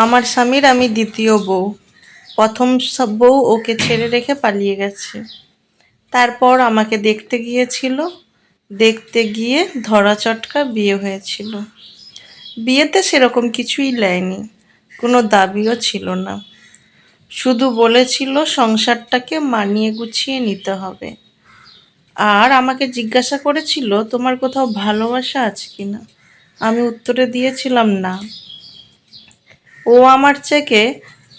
আমার স্বামীর আমি দ্বিতীয় বউ। প্রথম বউ ওকে ছেড়ে রেখে পালিয়ে গেছে। তারপর আমাকে দেখতে গিয়েছিল। দেখতে গিয়ে ধরা চটকা বিয়ে হয়েছিল। বিয়েতে সেরকম কিছুই নেয়নি। কোনো দাবিও ছিল না। শুধু বলেছিল সংসারটাকে মানিয়ে গুছিয়ে নিতে হবে। আর আমাকে জিজ্ঞাসা করেছিল, তোমার কোথাও ভালোবাসা আছে কি না আমি উত্তরে দিয়েছিলাম, না। ও আমার থেকে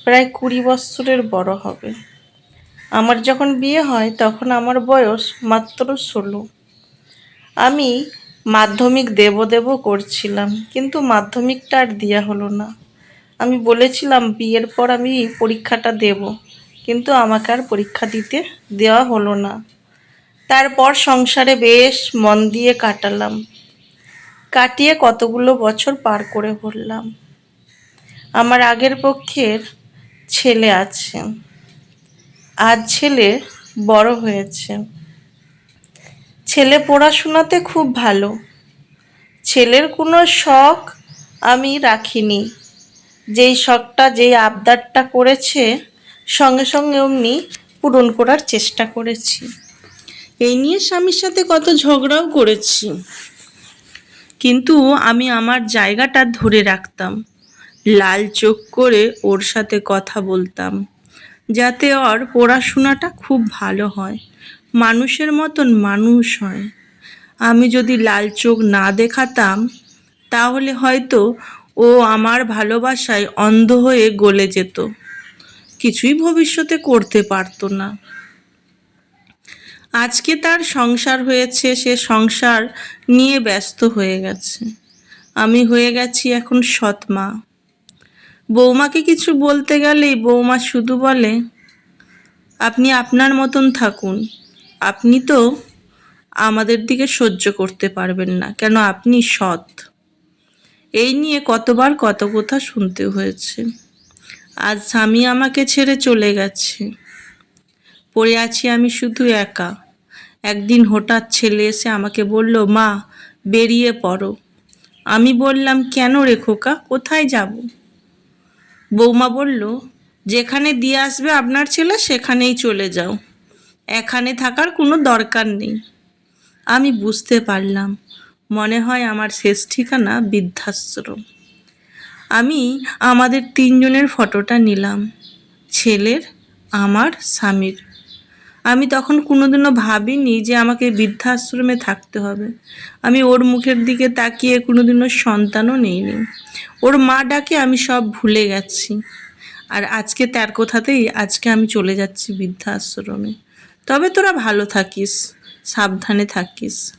প্রায় কুড়ি বছরের বড় হবে। আমার যখন বিয়ে হয়, তখন আমার বয়স মাত্র ষোলো। আমি মাধ্যমিক দেব দেব করছিলাম, কিন্তু মাধ্যমিকটা আর দেওয়া হলো না। আমি বলেছিলাম, বিয়ের পর আমি পরীক্ষাটা দেব, কিন্তু আমাকে আর পরীক্ষা দিতে দেওয়া হলো না। তারপর সংসারে বেশ মন দিয়ে কাটালাম। কাটিয়ে কতগুলো বছর পার করে পড়লাম আমার আগের পক্ষের ছেলে আছে। আজ ছেলে বড় হয়েছে। ছেলে পড়াশোনাতে খুব ভালো। ছেলের কোনো শখ আমি রাখিনি। যেই শখটা, যেই আবদারটা করেছে, সঙ্গে সঙ্গে অমনি পূরণ করার চেষ্টা করেছি। এই নিয়ে স্বামীর সাথে কত ঝগড়াও করেছি। কিন্তু আমি আমার জায়গাটা ধরে রাখতাম। লাল চোখ করে ওর সাথে কথা বলতাম, যাতে ওর পড়াশোনাটা খুব ভালো হয়। মানুষের মতন মানুষ হয়। আমি যদি লাল চোখ না দেখাতাম, তাহলে হয়তো ও আমার ভালোবাসায় অন্ধ হয়ে গলে যেত। কিছুই ভবিষ্যতে করতে পারতো না। আজকে তার সংসার হয়েছে, সে সংসার নিয়ে ব্যস্ত হয়ে গেছে। আমি হয়ে গেছি এখন সৎ মা। বৌমাকে কিছু বলতে গেলেই বৌমা শুধু বলে, আপনি আপনার মতন থাকুন। আপনি তো আমাদের দিকে সহ্য করতে পারবেন না, কেন আপনি সৎ? এই নিয়ে কতবার কত কথা শুনতে হয়েছে। আজ স্বামী আমাকে ছেড়ে চলে গেছে। পড়ে আছি আমি শুধু একা। একদিন হঠাৎ ছেলে এসে আমাকে বলল, মা, বেরিয়ে পড়ো। আমি বললাম, কেন রে খোকা, কোথায় যাব? বৌমা বলল, যেখানে দিয়ে আসবে আপনার ছেলে, সেখানেই চলে যাও। এখানে থাকার কোনো দরকার নেই। আমি বুঝতে পারলাম, মনে হয় আমার শেষ ঠিকানা বৃদ্ধাশ্রম। আমি আমাদের তিনজনের ফটোটা নিলাম, ছেলের, আমার, স্বামীর। আমি তখন কোনোদিনও ভাবিনি যে আমাকে বৃদ্ধাশ্রমে থাকতে হবে। আমি ওর মুখের দিকে তাকিয়ে কোনোদিনও সন্তানও নেইনি। ওর মা ডাকে আমি সব ভুলে গেছি। আর আজকে তার কোথাতেই আজকে আমি চলে যাচ্ছি বৃদ্ধাশ্রমে। তবে তোরা ভালো থাকিস, সাবধানে থাকিস।